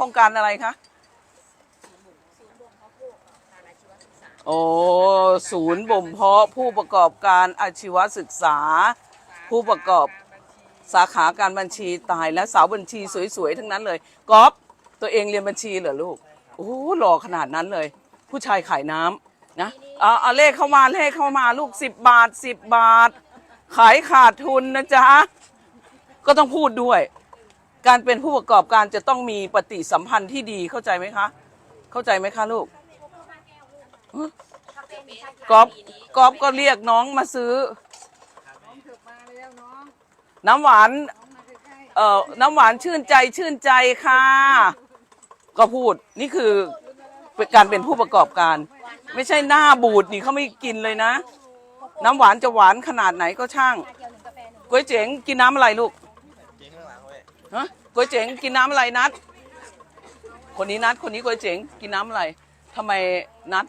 ครงการอะไรคะโอ้ศูนย์บ่มเพาะผู้ประกอบการอาชีวศึกษา ผู้ประกอบสาขาการบัญชีตายแล้วสาวบัญชีสวยๆทั้งนั้นเลยก๊อฟตัวเองเรียนบัญชีเหรอลูกโอ้หล่อขนาดนั้นเลย ผู้ชายขายน้ำนะเอาเอาเลขเข้ามาเลขเข้ามาลูกสิบบาทสิบบาท ขายขาดทุนนะจ๊ะก็ต้องพูดด้วย การเป็นผู้ประกอบการจะต้องมีปฏิสัมพันธ์ที่ดีเข้าใจไหมคะ เข้าใจไหมคะลูกกอบกอบก็เรียกน้องมาซื้อ น้ำหวาน เอ่อ น้ำหวานชื่นใจชื่นใจค่ะ ก็พูดนี่คือการเป็นผู้ประกอบการ ไม่ใช่หน้าบูดนี่เขาไม่กินเลยนะ น้ำหวานจะหวานขนาดไหนก็ช่างก๋วยเจ๋งกินน้ำอะไรลูก ฮะก๋วยเจ๋งกินน้ำอะไรนัด คนนี้นัดคนนี้ก๋วยเจ๋งกินน้ำอะไรทำไมนัด